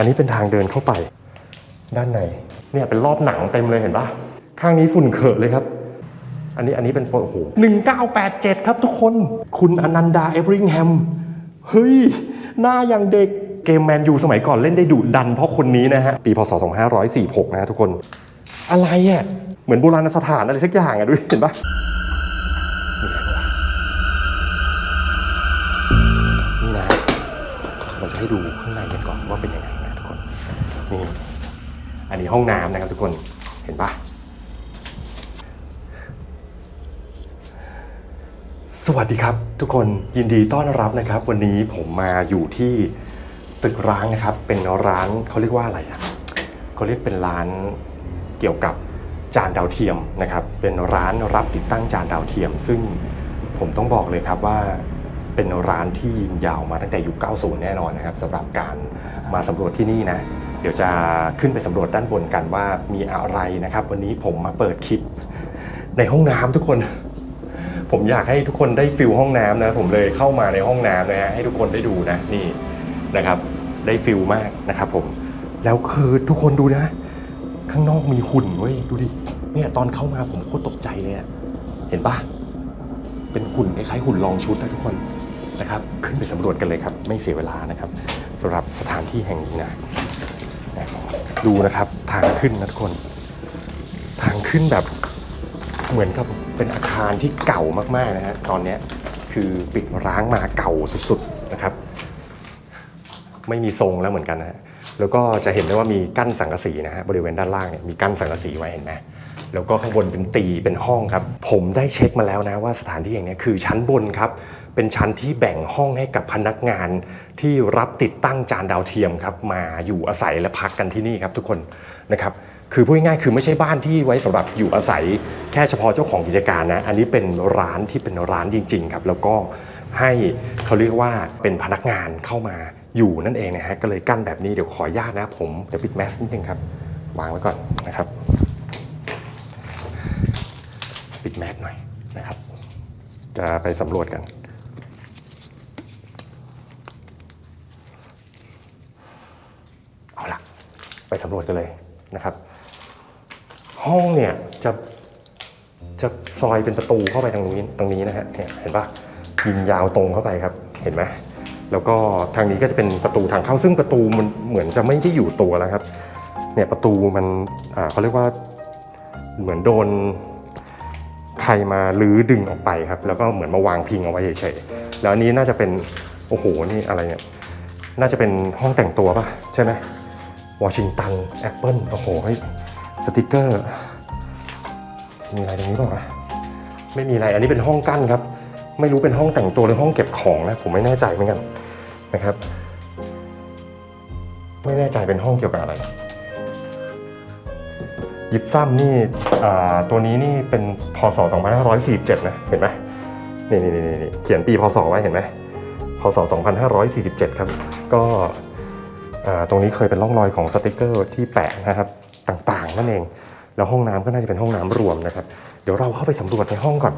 อันนี้เป็นทางเดินเข้าไป ด้านในเนี่ยเป็นรอบหนังเต็มเลยเห็นปะข้างนี้ฝุ่นเขอะเลยครับ อันนี้อันนี้เป็นโอ้โหหนึ่งเก้าแปดเจ็ดครับทุกคน คุณอนันดาเอเวอริงแฮม เฮ้ย หน้าอย่างเด็กเกมแมนยูสมัยก่อนเล่นได้ดุดันเพราะคนนี้นะฮะ ปีพศ 2546 นะฮะทุกคน อะไรอะ เหมือนโบราณสถานอะไรสักอย่างอะดูเห็นปะมีอะไรบ้างวะนี่นะเราจะให้ดูข้าง อันนี้ห้องน้ำนะครับทุกคนเห็นปะสวัสดีครับ ทุกคนยินดีต้อนรับนะครับ วันนี้ผมมาอยู่ที่ตึกร้างนะครับ เป็นร้านเขาเรียกว่าอะไรอะเขาเรียกเป็นร้านเกี่ยวกับจานดาวเทียมนะครับ เป็นร้านรับติดตั้งจานดาวเทียม ซึ่งผมต้องบอกเลยครับว่าเป็นร้านที่ยืนยาวมาตั้งแต่ยุค 90 แน่นอนนะครับสำหรับการมาสำรวจที่นี่นะ เดี๋ยวจะขึ้นไปสำรวจด้านบนกันว่ามีอะไรนะครับ วันนี้ผมมาเปิดคลิปในห้องน้ำทุกคน ผมอยากให้ทุกคนได้ฟิลห้องน้ำนะ ผมเลยเข้ามาในห้องน้ำนะฮะให้ทุกคนได้ดูนะนี่นะครับ ได้ฟิลมากนะครับ ผมแล้วคือทุกคนดูนะ ข้างนอกมีหุ่นเว้ยดูดิเนี่ยตอนเข้ามาผมโคตรตกใจเลยอะเห็นปะเป็นหุ่นคล้ายๆหุ่นลองชุดนะทุกคนนะครับ ขึ้นไปสำรวจกันเลยครับ ไม่เสียเวลานะครับสำหรับสถานที่แห่งนี้นะ ดูนะครับทางขึ้นนะทุกคน ทางขึ้นแบบเหมือนกับเป็นอาคารที่เก่ามากๆนะฮะตอนนี้คือปิดร้างมาเก่าสุดๆนะครับ ไม่มีทรงแล้วเหมือนกันนะฮะแล้วก็จะเห็นได้ว่ามีกั้นสังกะสีนะฮะบริเวณด้านล่างเนี่ยมีกั้นสังกะสีไว้เห็นไหมแล้วก็ข้างบนเป็นตีเป็นห้องครับ ผมได้เช็คมาแล้วนะว่าสถานที่อย่างนี้คือชั้นบนครับ เป็นชั้นที่แบ่งห้องให้กับพนักงานที่รับติดตั้งจานดาวเทียมครับมาอยู่อาศัยและพักกันที่นี่ครับทุกคนนะครับคือพูดง่ายๆคือไม่ใช่บ้านที่ไว้สำหรับอยู่อาศัยแค่เฉพาะเจ้าของกิจการนะ อันนี้เป็นร้านที่เป็นร้านจริง ๆ ครับ แล้วก็ให้เขาเรียกว่าเป็นพนักงานเข้ามาอยู่นั่นเองนะฮะก็เลยกั้นแบบนี้เดี๋ยวขออนุญาตนะผมเดี๋ยวปิดแมสนิดนึงครับ วางไว้ก่อนนะครับ ปิดแมสหน่อยนะครับ จะไปสำรวจกัน เอาละไป สำรวจกันเลยนะครับ ห้องเนี่ยจะจะซอยเป็นประตูเข้าไปทางนี้ตรงนี้นะฮะเนี่ยเห็นปะยิงยาวตรงเข้าไปครับ เห็นไหมแล้วก็ทางนี้ก็จะเป็นประตูทางเข้าซึ่งประตูมันเหมือนจะไม่ได้อยู่ตัวแล้วครับ เนี่ยประตูมันอ่าเขาเรียกว่าเหมือนโดนใครมาลื้อดึงออกไปครับ แล้วก็เหมือนมาวางพิงเอาไว้เฉยๆแล้วอันนี้น่าจะเป็นโอ้โหนี่อะไรเนี่ยน่าจะเป็นห้องแต่งตัวป่ะใช่ไหม วอชิงตันแอปเปิลโอ้โหสติกเกอร์ มีอะไรตรงนี้เปล่าวะไม่มีอะไร อันนี้เป็นห้องกั้นครับ ไม่รู้เป็นห้องแต่งตัวหรือห้องเก็บของนะ ผมไม่แน่ใจเหมือนกันนะครับ ไม่แน่ใจเป็นห้องเกี่ยวกับอะไร ยิบซ้ำนี่ตัวนี้นี่เป็นพศ 2547 นะ เห็นไหมนี่นี่นี่เขียนปีพศไว้เห็นไหมพศ 2547 ครับ ก็ ตรงนี้เคยเป็นร่องรอยของสติกเกอร์ที่แปะนะครับต่างๆนั่นเอง แล้วห้องน้ำก็น่าจะเป็นห้องน้ำรวมนะครับ เดี๋ยวเราเข้าไปสำรวจในห้องก่อน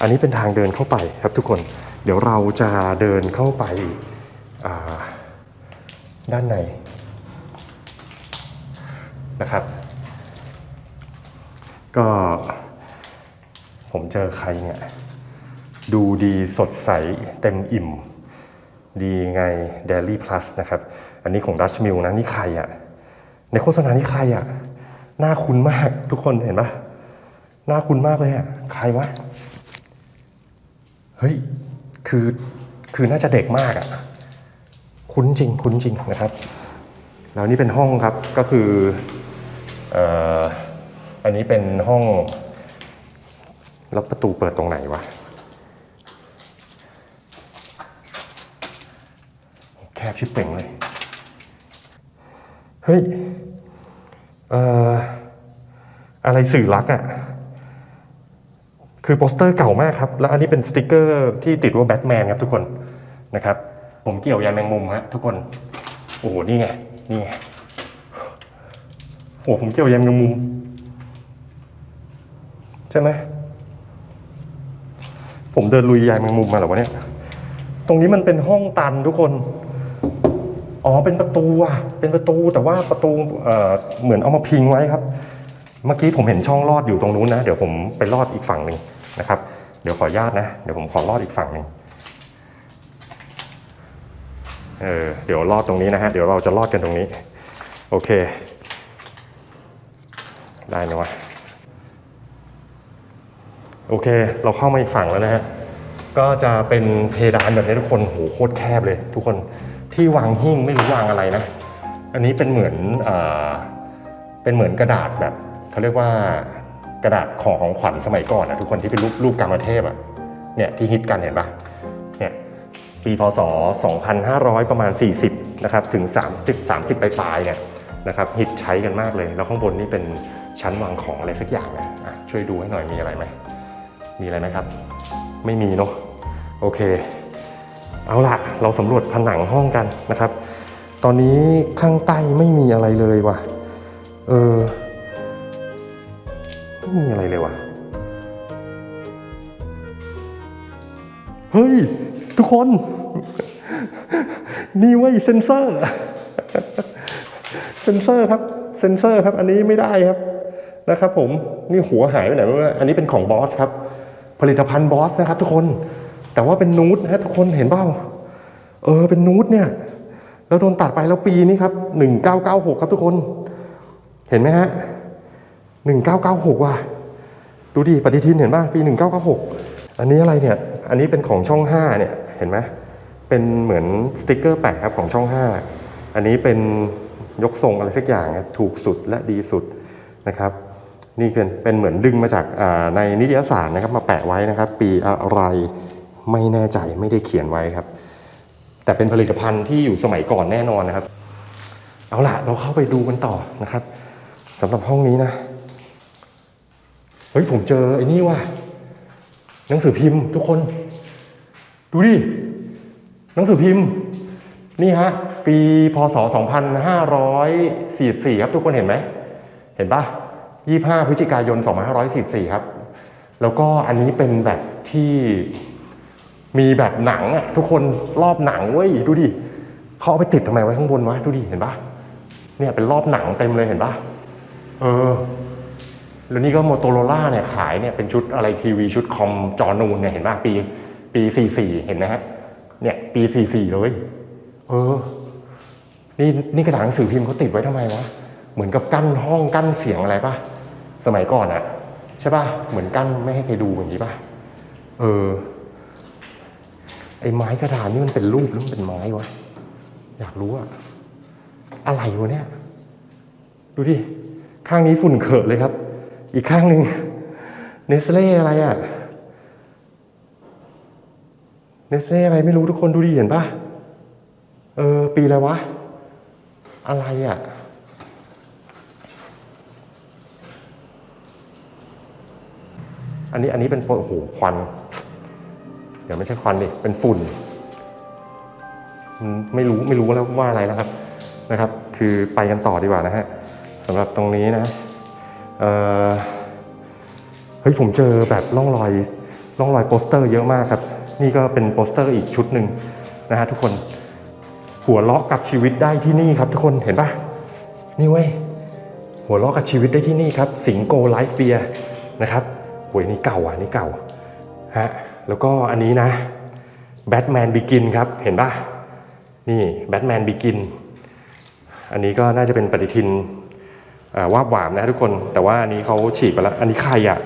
อันนี้เป็นทางเดินเข้าไปครับทุกคน เดี๋ยวเราจะเดินเข้าไปาด้านในนะครับ ก็ผมเจอใครเนี่ย ดูดีสดใสเต็มอิ่ม ดีไง Daily Plus นะครับ อันนี้ของ Dutch Mill นะนี่ใครอะในโฆษณานี่ใครอะหน้าคุ้นมากทุกคนเห็นปะหน้าคุ้นมากเลยอะใครวะเฮ้ยคือคือน่าจะเด็กมากอะคุ้นจริงคุ้นจริงนะครับแล้วนี่เป็นห้องครับก็คือออันนี้เป็นห้องแล้วประตูเปิดตรงไหนวะ แคบชิบเป่งเลย เฮ้ยเอ่ออะไรสื่อรักอะ่ะ คือโปสเตอร์เก่ามากครับ แล้วอันนี้เป็นสติกเกอร์ที่ติดว่าแบทแมนครับทุกคนนะครับ ผมเกี่ยวยาแมงมุมฮะทุกคน โอ้โห นี่ไง นี่ไงโอ้โหผมเกี่ยวยาแมงมุม ใช่ไหมผมเดินลุยยายแมงมุมมาหรอวะเนี่ย ตรงนี้มันเป็นห้องตันทุกคน อ๋อเป็นประตูอะเป็นประตูแต่ว่าประตูเอ่อเหมือนเอามาพิงไว้ครับ เมื่อกี้ผมเห็นช่องลอดอยู่ตรงนู้นนะ เดี๋ยวผมไปลอดอีกฝั่งหนึ่งนะครับ เดี๋ยวขออนุญาตนะ เดี๋ยวผมขอลอดอีกฝั่งหนึ่งเออเดี๋ยวลอดตรงนี้นะฮะเดี๋ยวเราจะลอดกันตรงนี้ โอเค ได้ไหมวะโอเค เราเข้ามาอีกฝั่งแล้วนะฮะก็จะเป็นเพดานแบบนี้ทุกคนโหโคตรแคบเลยทุกคน ที่วางหิ้งไม่รู้วางอะไรนะ อันนี้เป็นเหมือนเอเป็นเหมือนกระดาษแบบเขาเรียกว่ากระดาษของของขวัญสมัยก่อนนะทุกคนที่เป็นรูปรูปกรรมเทพอะเนี่ยที่ฮิตกันเห็นปะเนี่ยปีพศ 2500 ประมาณ 40 นะครับ ถึง 30 30 ปลายๆเนี่ยนะครับฮิตใช้กันมากเลย แล้วข้างบนนี่เป็นชั้นวางของอะไรสักอย่างนะะช่วยดูให้หน่อยมีอะไรไหมมีอะไรไหมครับ ไม่มีเนาะโอเค เอาละเราสำรวจผนังห้องกันนะครับ ตอนนี้ข้างใต้ไม่มีอะไรเลยว่ะ เออ ไม่มีอะไรเลยว่ะ เฮ้ย ทุกคน นี่เว้ยเซนเซอร์ เซนเซอร์ครับเซนเซอร์ครับ อันนี้ไม่ได้ครับนะครับผม นี่หัวหายไปไหนไม่รู้นะอันนี้เป็นของบอสครับ ผลิตภัณฑ์บอสนะครับทุกคน แต่ว่าเป็นนูตนะฮะทุกคนเห็นเปล่าเออเป็นนูตเนี่ย แล้วโดนตัดไปแล้วปีนี้ครับ1996ครับทุกคน เห็นไหมฮะ1996ว่ะดูดิปฏิทินเห็นป่ะปี1996อันนี้อะไรเนี่ย อันนี้เป็นของช่อง5เนี่ยเห็นไหมเป็นเหมือนสติกเกอร์แปะครับของช่อง5อันนี้เป็นยกทรงอะไรสักอย่างถูกสุดและดีสุดนะครับนี่เป็นเป็นเหมือนดึงมาจากในนิตยสารนะครับมาแปะไว้นะครับ ปีอะไร ไม่แน่ใจไม่ได้เขียนไว้ครับ แต่เป็นผลิตภัณฑ์ที่อยู่สมัยก่อนแน่นอนนะครับ เอาล่ะเราเข้าไปดูกันต่อนะครับสำหรับห้องนี้นะเฮ้ยผมเจอไอ้นี่ว่ะหนังสือพิมพ์ทุกคน ดูดิหนังสือพิมพ์ นี่ฮะปีพศ 2544 ครับทุกคนเห็นไหมเห็นปะ25 พฤศจิกายน 2544 ครับ แล้วก็อันนี้เป็นแบบที่ มีแบบหนังอะทุกคนรอบหนังเว้ยดูดิเขาเอาไปติดทำไมไว้ข้างบนวะดูดิเห็นปะเนี่ยเป็นรอบหนังเต็มเลยเห็นปะเออแล้วนี่ก็โมโตโรล่าเนี่ยขายเนี่ยเป็นชุดอะไรทีวีชุดคอมจอนูนเนี่ยเห็นปะปีปี44เห็นนะฮะเนี่ยปี44เลยเออ นี่นี่กระดาษหนังสือพิมพ์เขาติดไว้ทำไมวะเหมือนกับกั้นห้องกั้นเสียงอะไรปะสมัยก่อนอะใช่ปะเหมือนกั้นไม่ให้ใครดูอย่างนี้ปะเออ ไอ้ไม้กระดาษนี่มันเป็นรูปหรือมันเป็นไม้วะ อยากรู้อะอะไรวะเนี่ย ดูดิ ข้างนี้ฝุ่นเขอะเลยครับ อีกข้างหนึ่งเนสเล่อะไรอะเนสเล่อะไรไม่รู้ทุกคนดูดิเห็นปะเออ ปีอะไรวะ อะไรอะอันนี้อันนี้เป็นโอ้โหควัน ดี๋ยวไม่ใช่ควันดิเป็นฝุ่นไม่รู้ไม่รู้แล้วว่าอะไรแล้วครับนะครับ คือไปกันต่อดีกว่านะฮะสำหรับตรงนี้นะเออเฮ้ยผมเจอแบบร่องรอยร่องรอยโปสเตอร์เยอะมากครับ นี่ก็เป็นโปสเตอร์อีกชุดหนึ่งนะฮะทุกคนหัวเราะกับชีวิตได้ที่นี่ครับ ทุกคนเห็นปะนี่เว้ยหัวเราะกับชีวิตได้ที่นี่ครับ สิงโกไลฟ์เบียนะครับโหยนี่เก่าอะนี่เก่าฮะ แล้วก็อันนี้นะแบทแมนบิกินครับ เห็นปะนี่แบทแมนบิกินอันนี้ก็น่าจะเป็นปฏิทินอ่าวาบหวามนะทุกคน แต่ว่าอันนี้เขาฉีกไปแล้ว อันนี้ใครอะ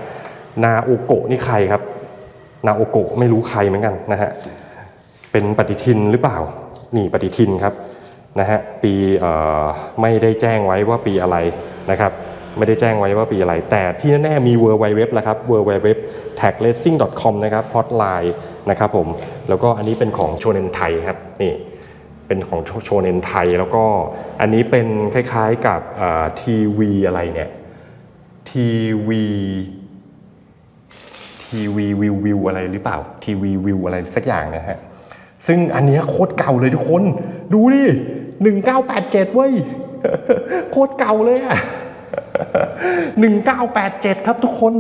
นาโอโกะนี่ใครครับ นาโอโกะไม่รู้ใครเหมือนกันนะฮะ เป็นปฏิทินหรือเปล่า นี่ปฏิทินครับนะฮะ ปีไม่ได้แจ้งไว้ว่าปีอะไรนะครับ ไม่ได้แจ้งไว้ว่าปีอะไร แต่ที่แน่ๆมี w w w แล้วครับ w w w t a g r a c i n g com นะครับฮอตไลน์นะครับผม แล้วก็อันนี้เป็นของโชเนนไทยครับนี่เป็นของโชเนนไทย แล้วก็อันนี้เป็นคล้ายๆกับทีวีอะไรเนี่ยทีวีทีวีวิววิวอะไรหรือเปล่าทีวีวิวอะไรสักอย่างนะฮะซึ่งอันนี้โคตรเก่าเลยทุกคน ดูดิ1987 เว้ย โคตรเก่าเลยอะ 1987 ครับทุกคน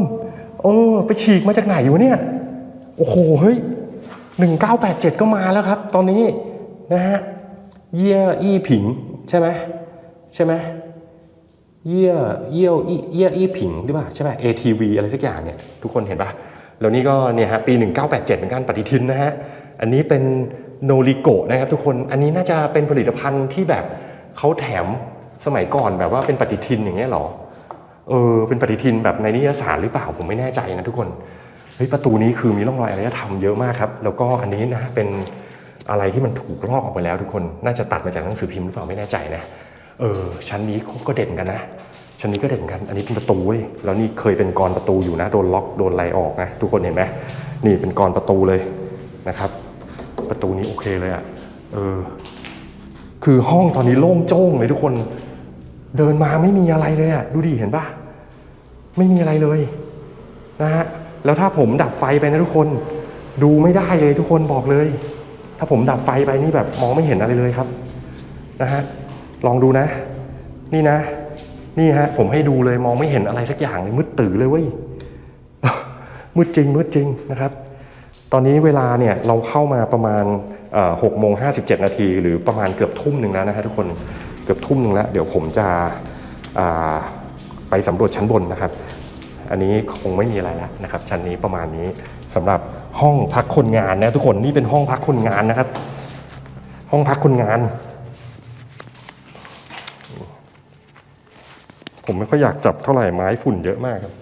เออ ไปฉีกมาจากไหนวะเนี่ย โอ้โห เฮ้ย 1987 ก็มาแล้วครับ ตอนนี้นะฮะ เยี่ยอี้ผิง ใช่ไหมใช่ไหมเยี่ยเยี่ยวอี้เยี่ยอี้ผิงหรือเปล่าใช่ไหม ATV อะไรสักอย่างเนี่ย ทุกคนเห็นปะแล้วนี่ก็เนี่ยฮะปี 1987เหมือนกันปฏิทินนะฮะ อันนี้เป็นโนริโกะนะครับทุกคน อันนี้น่าจะเป็นผลิตภัณฑ์ที่แบบเขาแถม สมัยก่อนแบบว่าเป็นปฏิทินอย่างเงี้ยเหรอ เออ เป็นปฏิทินแบบในนิยสารหรือเปล่าผมไม่แน่ใจนะทุกคน เฮ้ยประตูนี้คือมีร่องรอยอารยธรรมเยอะมากครับ แล้วก็อันนี้นะเป็นอะไรที่มันถูกลอกออกไปแล้วทุกคน น่าจะตัดมาจากหนังสือพิมพ์หรือเปล่าไม่แน่ใจนะ เออ ชั้นนี้ก็เด่นกันนะ ชั้นนี้ก็เด่นกัน อันนี้เป็นประตูเว้ย แล้วนี่เคยเป็นกรประตูอยู่นะ โดนล็อกโดนไล่ออกนะทุกคนเห็นไหมนี่เป็นกรประตูเลยนะครับ ประตูนี้โอเคเลยอะ่ะ เออ คือห้องตอนนี้โล่งโจ้งเลยทุกคน เดินมาไม่มีอะไรเลยอะ่ะดูดิเห็นปะไม่มีอะไรเลยนะฮะแล้วถ้าผมดับไฟไปนะทุกคน ดูไม่ได้เลยทุกคนบอกเลย ถ้าผมดับไฟไปนี่แบบมองไม่เห็นอะไรเลยครับนะฮะลองดูนะ นี่นะ นี่ฮะผมให้ดูเลยมองไม่เห็นอะไรสักอย่างเลยมืดตื่อเลยเว้ยมืดจริงมืดจริงนะครับ ตอนนี้เวลาเนี่ยเราเข้ามาประมาณหกโมงห้าสิบเจ็ดนาทีหรือประมาณเกือบทุ่มหนึ่งแล้วนะฮะทุกคน เกือบทุ่มหนึ่งแล้ว เดี๋ยวผมจะไปสำรวจชั้นบนนะครับ อันนี้คงไม่มีอะไรแล้วนะครับ ชั้นนี้ประมาณนี้สำหรับห้องพักคนงานนะทุกคนนี่เป็นห้องพักคนงานนะครับ ห้องพักคนงาน ผมไม่ค่อยอยากจับเท่าไหร่ไม้ฝุ่นเยอะมากครับ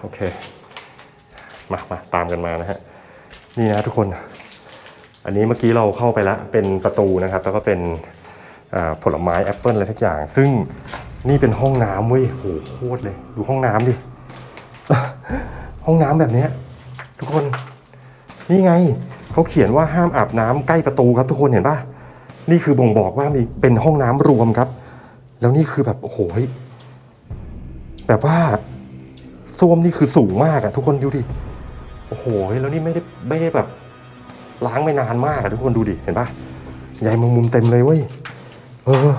โอเคมามาตามกันมานะฮะนี่นะทุกคน อันนี้เมื่อกี้เราเข้าไปแล้วเป็นประตูนะครับ แล้วก็เป็น ผลไม้แอปเปิลอะไรสักอย่าง ซึ่งนี่เป็นห้องน้ำเว้ยโหโคตรเลย ดูห้องน้ำดิ ห้องน้ำแบบนี้ทุกคน นี่ไงเขาเขียนว่าห้ามอาบน้ำใกล้ประตูครับทุกคนเห็นปะนี่คือบ่งบอกว่ามีเป็นห้องน้ำรวมครับ แล้วนี่คือแบบโอ้โหยแบบว่าส้วมนี่คือสูงมากอะทุกคนดูดิโอ้โหแล้วนี่ไม่ได้ไม่ได้แบบล้างไปนานมากอะทุกคนดูดิเห็นปะใยมุมมุมเต็มเลยเว้ย เออ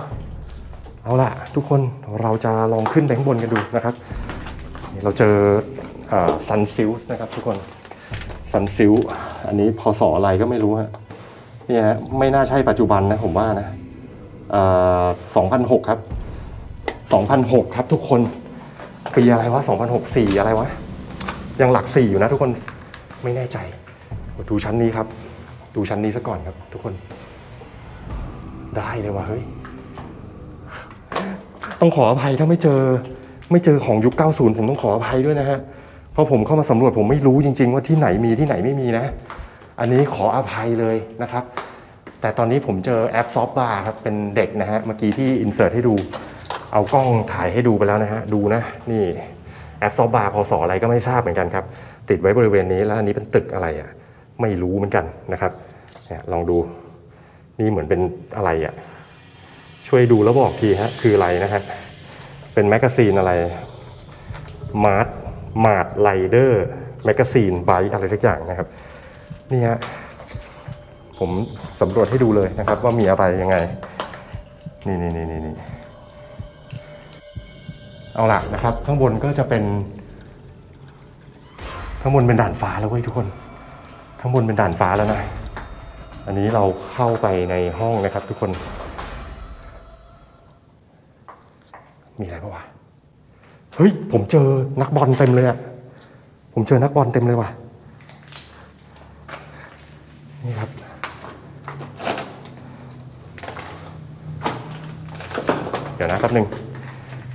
เอาล่ะทุกคนเราจะลองขึ้นแบงค์บนกันดูนะครับนี่เราเจอซันซิลส์นะครับทุกคนซันซิลอันนี้พศอะไรก็ไม่รู้ฮะนี่ฮะไม่น่าใช่ปัจจุบันนะผมว่านะสองพันหกครับสองพันหกครับทุกคนปีอะไรวะสองพันหกสี่อะไรวะ ยังหลักสี่อยู่นะทุกคนไม่แน่ใจ ดูชั้นนี้ครับ ดูชั้นนี้ซะก่อนครับทุกคน ได้เลยว่ะเฮ้ย ต้องขออภัยถ้าไม่เจอ ไม่เจอของยุค 90 ผมต้องขออภัยด้วยนะฮะ เพราะผมเข้ามาสำรวจผมไม่รู้จริง ๆ ว่าที่ไหนมีที่ไหนไม่มีนะ อันนี้ขออภัยเลยนะครับ แต่ตอนนี้ผมเจอแอปซอฟบาร์ครับเป็นเด็กนะฮะ เมื่อกี้ที่อินเสิร์ตให้ดู เอากล้องถ่ายให้ดูไปแล้วนะฮะ ดูนะ นี่แอปซอฟบาร์พศอะไรก็ไม่ทราบเหมือนกันครับ ติดไว้บริเวณนี้แล้วอันนี้เป็นตึกอะไรอะ ไม่รู้เหมือนกันนะครับเนี่ยลองดู นี่เหมือนเป็นอะไรอะ ช่วยดูแล้วบอกทีฮะ คืออะไรนะฮะ เป็นแมกกาซีนอะไร มาร์ทมาร์ทไลเดอร์แมกกาซีนไบอะไรสักอย่างนะครับ นี่ฮะ ผมสำรวจให้ดูเลยนะครับ ว่ามีอะไรยังไง นี่นี่นี่นี่นี่เอาล่ะนะครับ ข้างบนก็จะเป็น ข้างบนเป็นด่านฟ้าแล้วเว้ยทุกคน ข้างบนเป็นด่านฟ้าแล้วนะ อันนี้เราเข้าไปในห้องนะครับทุกคน มีอะไรปะวะ เฮ้ย ผมเจอนักบอลเต็มเลยอะผมเจอนักบอลเต็มเลยว่ะ นี่ครับ เดี๋ยวนะแป๊บหนึ่ง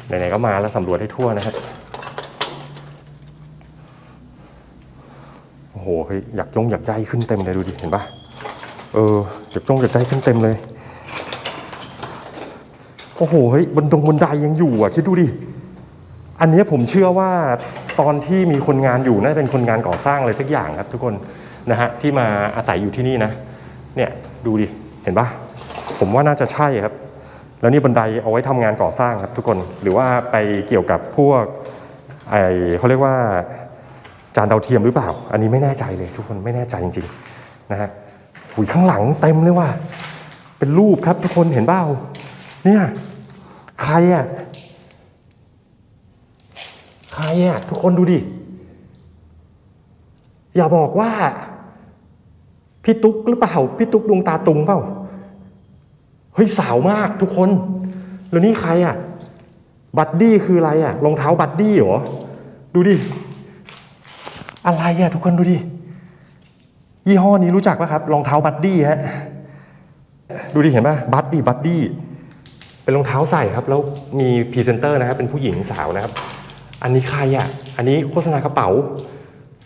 ไหนๆก็มาแล้วสำรวจให้ทั่วนะครับ โอ้โห เฮ้ย อยากจงอยากใจขึ้นเต็มเลยดูดิ เห็นปะ เอออยากจงอยากใจขึ้นเต็มเลย โอ้โห เฮ้ยบนดงบนไดยังอยู่อะ คิดดูดิ อันนี้ผมเชื่อว่าตอนที่มีคนงานอยู่น่าจะเป็นคนงานก่อสร้างอะไรสักอย่างครับทุกคนนะฮะที่มาอาศัยอยู่ที่นี่นะ เนี่ยดูดิ เห็นปะผมว่าน่าจะใช่ครับ แล้วนี่บันไดเอาไว้ทำงานก่อสร้างครับทุกคน หรือว่าไปเกี่ยวกับพวกไอเขาเรียกว่าจานดาวเทียมหรือเปล่า อันนี้ไม่แน่ใจเลยทุกคนไม่แน่ใจจริงๆนะฮะ หุยข้างหลังเต็มเลยว่ะ เป็นรูปครับทุกคนเห็นเปล่าเนี่ยใครอะใครอะทุกคนดูดิ อย่าบอกว่า พี่ตุ๊กหรือเปล่า พี่ตุ๊กดวงตาตุงเปล่า เฮ้ยสาวมากทุกคน แล้วนี่ใครอะ บัดดี้คืออะไรอะรองเท้าบัดดี้เหรอ ดูดิ อะไรอะทุกคนดูดิ ยี่ห้อนี้รู้จักปะครับรองเท้าบัดดี้ฮะดูดิเห็นปะบัดดี้บัดดี้เป็นรองเท้าใส่ครับ แล้วมีพรีเซนเตอร์นะครับ เป็นผู้หญิงสาวนะครับ อันนี้ใครอะ อันนี้โฆษณากระเป๋า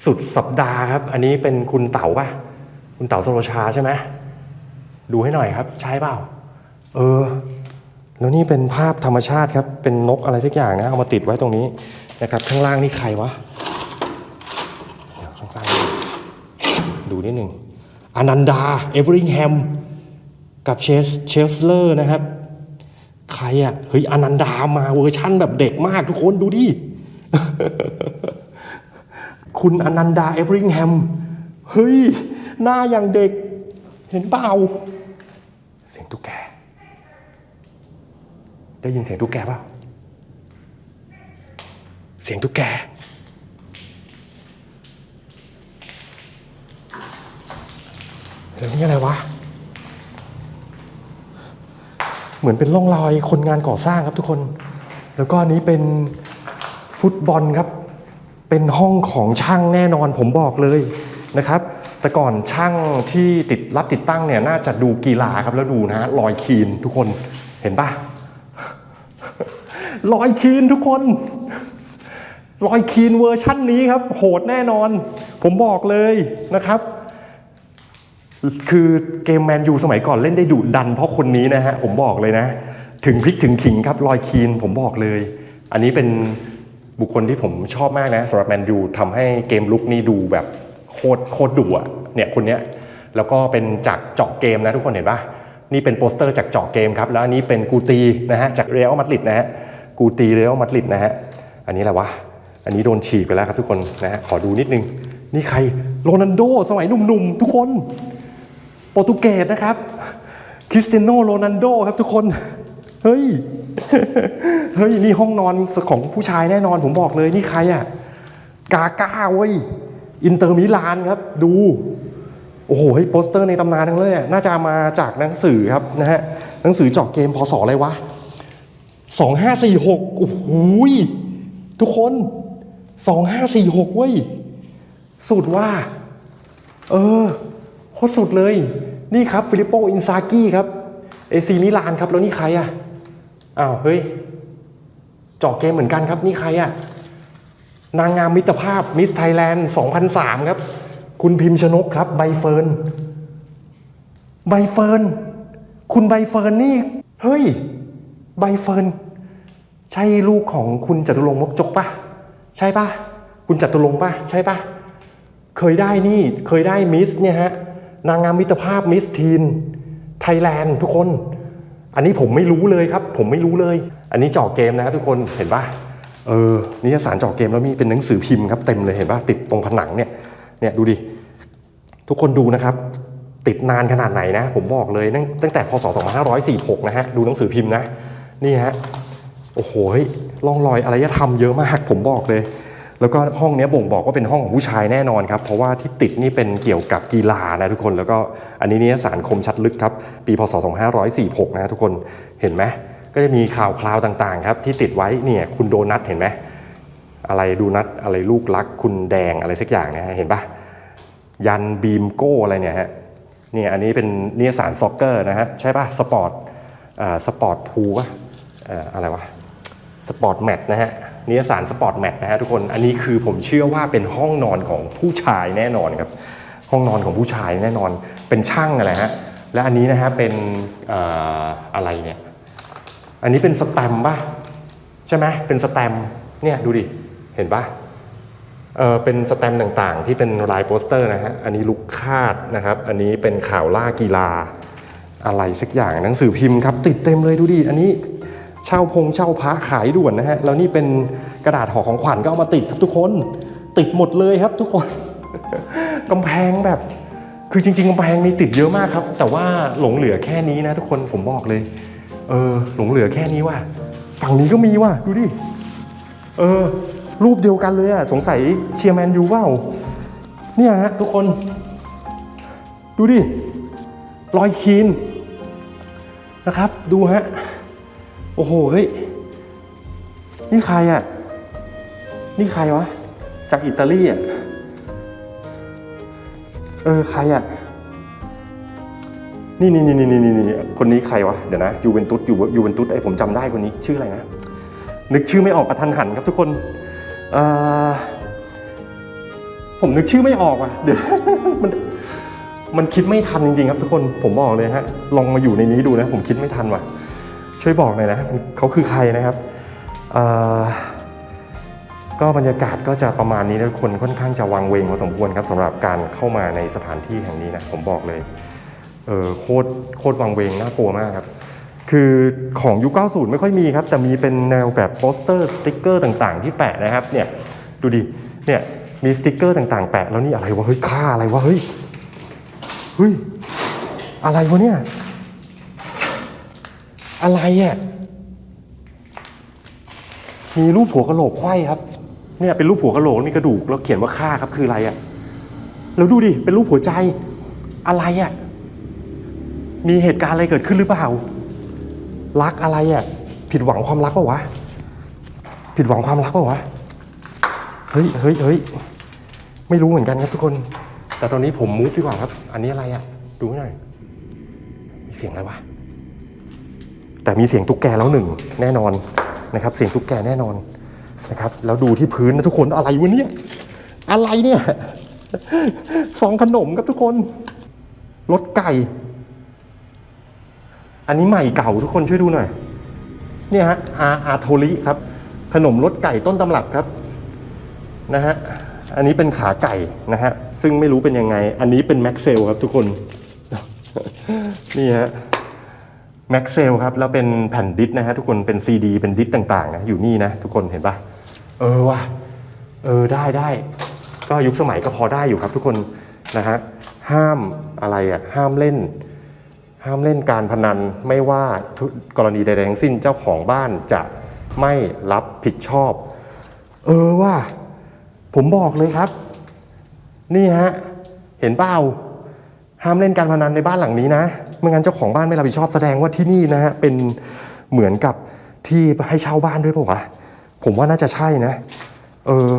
สุดสัปดาห์ครับ อันนี้เป็นคุณเต๋าป่ะ คุณเต๋าสโรชาใช่ไหมดูให้หน่อยครับ ใช่เปล่า เออ แล้วนี่เป็นภาพธรรมชาติครับ เป็นนกอะไรสักอย่างนะ เอามาติดไว้ตรงนี้นะครับ ข้างล่างนี่ใครวะเดี๋ยวข้างล่าง ดูนิดหนึ่งอนันดา เอเวอริงแฮม กับเชสเชสเลอร์นะครับ ใครอะ่ะเฮ้ยอนันดามาเวอร์ชั่นแบบเด็กมากทุกคนดูดิ คุณอนันดา เอเวอริงแฮม เฮ้ย หน้าอย่างเด็ก เห็นเปล่า เสียงตุ๊กแก ได้ยินเสียงตุ๊กแกเปล่า เสียงตุ๊กแก แล้วนี่อะไรวะ เหมือนเป็นร่องรอยคนงานก่อสร้างครับทุกคน แล้วก็อันนี้เป็นฟุตบอลครับ เป็นห้องของช่างแน่นอนผมบอกเลยนะครับ แต่ก่อนช่างที่ติดรับติดตั้งเนี่ยน่าจะดูกีฬาครับแล้วดูนะรอยคีนทุกคนเห็นปะรอยคีนทุกคนรอยคีนเวอร์ชั่นนี้ครับ โหดแน่นอน ผมบอกเลยนะครับ คือเกมแมนยูสมัยก่อนเล่นได้ดุดัน เพราะคนนี้นะฮะผมบอกเลยนะ ถึงพลิกถึงขิงครับลอยคีนผมบอกเลย อันนี้เป็นบุคคลที่ผมชอบมากนะสำหรับแมนยูทำให้เกมลุกนี่ดูแบบโคตรโคตรดุอะเนี่ยคนเนี้ยแล้วก็เป็นจากเจาะเกมนะทุกคนเห็นปะนี่เป็นโปสเตอร์จากเจาะเกมครับ แล้วอันนี้เป็นกูตีนะฮะจากเรอัลมาดริดนะฮะกูตีเรอัลมาดริดนะฮะอันนี้อะไรวะอันนี้โดนฉีกไปแล้วครับทุกคนนะฮะขอดูนิดนึง นี่ใครโรนัลโดสมัยหนุ่มๆทุกคน โปรตุเกสนะครับคริสเตียโนโรนัลโดครับทุกคน เฮ้ย เฮ้ย นี่ห้องนอนของผู้ชายแน่นอนผมบอกเลยนี่ใครอะกาก้าเว้ย อินเตอร์มิลานครับ ดู โอ้โหโปสเตอร์ในตำนานทั้งเลยน่าจะมาจากหนังสือครับนะฮะ หนังสือเจาะเกมพศอะไรวะสองห้าสี่หกโอ้โหยทุกคนสองห้าสี่หกเว้ย สุดว่า เออโคตรสุดเลย นี่ครับฟิลิปโปอินซากิครับเอซีมิลานครับแล้วนี่ใครอะอ้าวเฮ้ยจาะเกมเหมือนกันครับนี่ใครอะนางงามมิตรภาพมิสไทยแลนด์2003 ครับ คุณพิมพ์ชนกครับ ใบเฟิร์นใบเฟิร์นคุณใบเฟิร์นนี่เฮ้ยใบเฟิร์นใช่ลูกของคุณจตุรงค์มกจกปะใช่ปะคุณจตุรงค์ปะใช่ปะเคยได้นี่เคยได้มิสเนี่ยฮะ นางงามมิตรภาพมิสทีนไทยแลนด์ทุกคน อันนี้ผมไม่รู้เลยครับ ผมไม่รู้เลย อันนี้จาะเกมนะครับทุกคนเห็นปะเออนิยสารจาะเกมแล้วมีเป็นหนังสือพิมพ์ครับเต็มเลยเห็นปะติดตรงผนังเนี่ยเนี่ยดูดิทุกคนดูนะครับ ติดนานขนาดไหนนะ ผมบอกเลยตั้งตั้งแต่พศ 2546 นะฮะดูหนังสือพิมพ์นะ นี่ฮะโอ้โหเฮ้ยร่องรอยอารยธรรมเยอะมากผมบอกเลย แล้วก็ห้องนี้บ่งบอกว่าเป็นห้องของผู้ชายแน่นอนครับ เพราะว่าที่ติดนี่เป็นเกี่ยวกับกีฬานะทุกคน แล้วก็อันนี้นิยสารคมชัดลึกครับ ปีพศ 2546 นะทุกคน เห็นไหม ก็จะมีข่าวคราวต่างๆครับที่ติดไว้เนี่ยคุณโดนัทเห็นไหม อะไรดูนัทอะไรลูกรัก คุณแดงอะไรสักอย่างนะฮะเห็นปะยันบีมโก้อะไรเนี่ยฮะ เนี่ยอันนี้เป็นนิยสารซ็อกเกอร์นะฮะใช่ปะสปอร์ตสปอร์ตพูป่ะอะไรวะ สปอร์ตแมทนะฮะนิยสารสปอร์ตแมทนะฮะทุกคนอันนี้คือผมเชื่อว่าเป็นห้องนอนของผู้ชายแน่นอนครับ ห้องนอนของผู้ชายแน่นอนเป็นช่างอะไรฮะและอันนี้นะฮะเป็นออะไรเนี่ยอันนี้เป็นสแตมป์ป่ะใช่ไหมเป็นสแตมป์เนี่ยดูดิเห็นป่ะเออเป็นสแตมป์ต่างๆ ที่เป็นลายโปสเตอร์นะฮะอันนี้ลูกคาดนะครับ อันนี้เป็นข่าวล่ากีฬาอะไรสักอย่างหนังสือพิมพ์ครับ ติดเต็มเลยดูดิอันนี้ เช่าพงเช่าพระขายด่วนนะฮะแล้วนี่เป็นกระดาษห่อของขวัญก็เอามาติดครับทุกคน ติดหมดเลยครับทุกคนกำแพงแบบ คือจริงๆกำแพงมีติดเยอะมากครับ แต่ว่าหลงเหลือแค่นี้นะ ทุกคนผมบอกเลย เออ หลงเหลือแค่นี้ว่ะฝั่งนี้ก็มีว่ะดูดิเออ รูปเดียวกันเลยอะสงสัยเชียร์แมนยูเปล่าเนี่ยฮะทุกคน ดูดิรอยคีนนะครับ ดูฮะ โอ้โห เฮ้ย นี่ใครอะ นี่ใครวะ จากอิตาลีอะ เออ ใครอะ นี่นี่นี่นี่นี่นี่คนนี้ใครวะ เดี๋ยวนะ ยูเวนตุส ยูยูเวนตุส ไอผมจำได้คนนี้ ชื่ออะไรนะ นึกชื่อไม่ออกกระทันหันครับทุกคนเออผมนึกชื่อไม่ออกว่ะ เดี๋ยวมันมันคิดไม่ทันจริงๆครับทุกคน ผมบอกเลยฮะ ลองมาอยู่ในนี้ดูนะ ผมคิดไม่ทันว่ะ ช่วยบอกหน่อยนะเขาคือใครนะครับก็บรรยากาศก็จะประมาณนี้นะทุกคนค่อนข้างจะวังเวงพอสมควรครับสำหรับการเข้ามาในสถานที่แห่งนี้นะผมบอกเลยเออโคตรโคตรวังเวงน่ากลัวมากครับ คือของยุค 90 ไม่ค่อยมีครับ แต่มีเป็นแนวแบบโปสเตอร์สติกเกอร์ต่างๆ ที่แปะนะครับเนี่ยดูดิเนี่ยมีสติกเกอร์ต่างๆ แปะแล้วนี่อะไรวะเฮ้ยค่าอะไรวะเฮ้ยเฮ้ยอะไรวะเนี่ย อะไรอะมีรูปหัวกะโหลกไข้ครับ เนี่ยเป็นรูปหัวกะโหลกมีกระดูกแล้วเขียนว่าค่าครับคืออะไรอะแล้วดูดิเป็นรูปหัวใจอะไรอะมีเหตุการณ์อะไรเกิดขึ้นหรือเปล่า รักอะไรอะผิดหวังความรักเปล่าวะผิดหวังความรักเปล่าวะเฮ้ยเฮ้ยเฮ้ยไม่รู้เหมือนกันครับทุกคน แต่ตอนนี้ผมมูฟดีกว่าครับ อันนี้อะไรอะ ดูหน่อยมีเสียงอะไรวะ แต่มีเสียงตุ๊กแกแล้วหนึ่งแน่นอนนะครับ เสียงตุ๊กแกแน่นอนนะครับ แล้วดูที่พื้นนะทุกคนอะไรวะเนี่ยอะไรเนี่ยซองขนมครับทุกคนรสไก่ อันนี้ใหม่เก่าทุกคนช่วยดูหน่อยเนี่ยฮะอาอาโทริครับ ขนมรสไก่ต้นตำรับครับนะฮะอันนี้เป็นขาไก่นะฮะซึ่งไม่รู้เป็นยังไง อันนี้เป็นแม็กเซลครับทุกคน นี่ฮะ แม็กเซลครับแล้วเป็นแผ่นดิสก์นะฮะทุกคนเป็นซีดีเป็นดิสก์ต่างๆนะอยู่นี่นะทุกคนเห็นปะเออว่ะเออได้ได้ก็ยุคสมัยก็พอได้อยู่ครับทุกคนนะฮะห้ามอะไรอะห้ามเล่น ห้ามเล่นการพนันไม่ว่ากรณีใดๆทั้งสิ้นเจ้าของบ้านจะไม่รับผิดชอบ เออว่าผมบอกเลยครับ นี่ฮะเห็นเปล่าห้ามเล่นการพนันในบ้านหลังนี้นะไม่งั้นเจ้าของบ้านไม่รับผิดชอบแสดงว่าที่นี่นะฮะเป็นเหมือนกับที่ให้เช่าบ้านด้วยปล่าวะผมว่าน่าจะใช่นะ เออ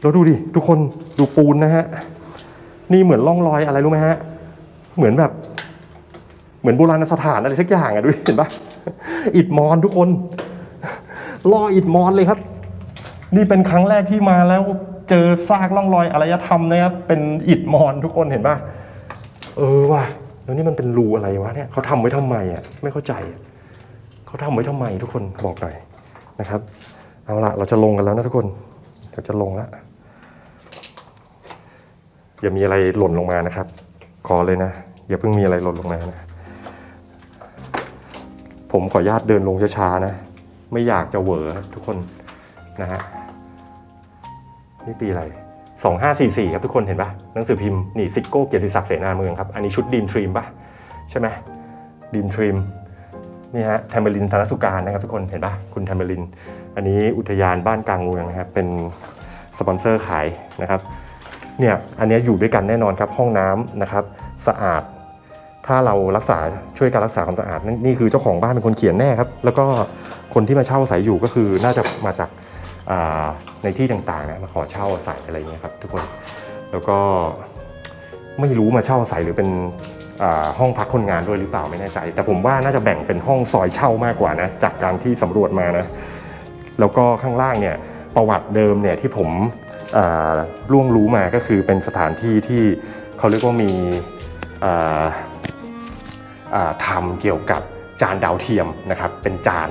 แล้วดูดิทุกคนดูปูนนะฮะนี่เหมือนร่องรอยอะไรรู้ไหมฮะ เหมือนแบบ เหมือนโบราณสถานอะไรสักอย่างอะดูเห็นปะอิดมอนทุกคนล่ออิดมอนเลยครับ นี่เป็นครั้งแรกที่มาแล้วเจอซากร่องรอยอารยธรรมนะครับเป็นอิฐมอนทุกคนเห็นปะเออว่ะ แล้วนี่มันเป็นรูอะไรวะเนี่ยเขาทำไว้ทำไมอะไม่เข้าใจเขาทำไว้ทำไมทุกคนบอกหน่อยนะครับ เอาละเราจะลงกันแล้วนะทุกคนเราจะลงล้วอย่ามีอะไรหล่นลงมานะครับ ขอเลยนะอย่าเพิ่งมีอะไรหล่นลงมานะผมขออนุญาตเดินลงช้าๆนะ ไม่อยากจะเหวอทุกคนนะฮะนี่ปีอะไร 2544 ครับทุกคนเห็นปะหนังสือพิมพ์นี่ซิโก้เกียรติศักดิ์เสนาเมืองครับ อันนี้ชุดดีมทรีมปะใช่ไหมดีมทรีมนี่ฮะแทมเบลินธนสุการนะครับทุกคนเห็นปะคุณแทมเบลิน อันนี้อุทยานบ้านกลางเมืองนะครับเป็นสปอนเซอร์ขายนะครับเนี่ยอันนี้อยู่ด้วยกันแน่นอนครับห้องน้ำนะครับสะอาด ถ้าเรารักษาช่วยการรักษาความสะอาดนั่นนี่คือเจ้าของบ้านเป็นคนเขียนแน่ครับแล้วก็คนที่มาเช่าอาศัยอยู่ก็คือน่าจะมาจาก ในที่ต่างๆนะมาขอเช่าอาศัยอะไรอย่างเงี้ยครับทุกคนแล้วก็ไม่รู้มาเช่าอาศัยหรือเป็นห้องพักคนงานด้วยหรือเปล่าไม่แน่ใจ แต่ผมว่าน่าจะแบ่งเป็นห้องซอยเช่ามากกว่านะจากการที่สำรวจมานะแล้วก็ข้างล่างเนี่ยประวัติเดิมเนี่ยที่ผมอ่าล่วงรู้มาก็คือเป็นสถานที่ที่เขาเรียกว่ามีทำเกี่ยวกับจานดาวเทียมนะครับเป็นจาน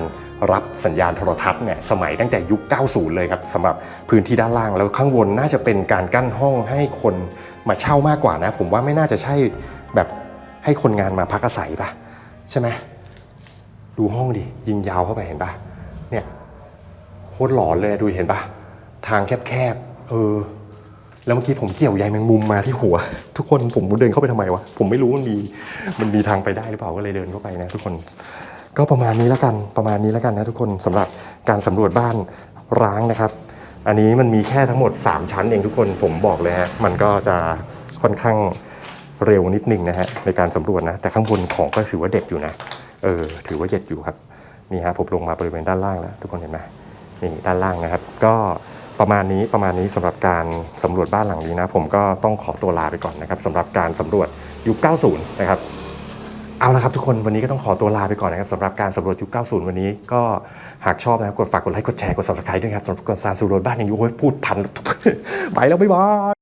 รับสัญญาณโทรทัศน์เนี่ยสมัยตั้งแต่ยุค 90 เลยครับสำหรับพื้นที่ด้านล่างแล้วข้างบนน่าจะเป็นการกั้นห้องให้คนมาเช่ามากกว่านะ ผมว่าไม่น่าจะใช่แบบให้คนงานมาพักอาศัยปะใช่ไหมดูห้องดิยิงยาวเข้าไปเห็นปะเนี่ยโคตรหลอนเลยดูเห็นปะทางแคบๆเออแล้วเมื่อกี้ผมเกี่ยวใยแมงมุมมาที่หัว ทุกคนผมเดินเข้าไปทำไมวะผมไม่รู้มันมีมันมีทางไปได้หรือเปล่าก็เลยเดินเข้าไปนะทุกคน ก็ประมาณนี้แล้วกันประมาณนี้แล้วกันนะทุกคนสำหรับการสำรวจบ้านร้างนะครับ อันนี้มันมีแค่ทั้งหมด 3 ชั้นเองทุกคนผมบอกเลยฮะมันก็จะค่อนข้างเร็วนิดนึงนะฮะในการสำรวจนะ แต่ข้างบนของก็ถือว่าเด็ดอยู่นะเออถือว่าเย็ดอยู่ครับนี่ฮะผมลงมาบริเวณด้านล่างแล้วทุกคนเห็นไหมนี่ด้านล่างนะครับ ก็ประมาณนี้ประมาณนี้สำหรับการสำรวจบ้านหลังนี้นะ ผมก็ต้องขอตัวลาไปก่อนนะครับสำหรับการสำรวจยุค 90 นะครับ เอาละครับทุกคนวันนี้ก็ต้องขอตัวลาไปก่อนนะครับสำหรับการสำรวจยุค 90 วันนี้ก็หากชอบนะครับกดฝากกดไลค์กดแชร์กด subscribe ด้วยครับสำหรับการสำรวจบ้านอย่างยุคโอ้ยพูดพัน ไปแล้วบ๊ายบาย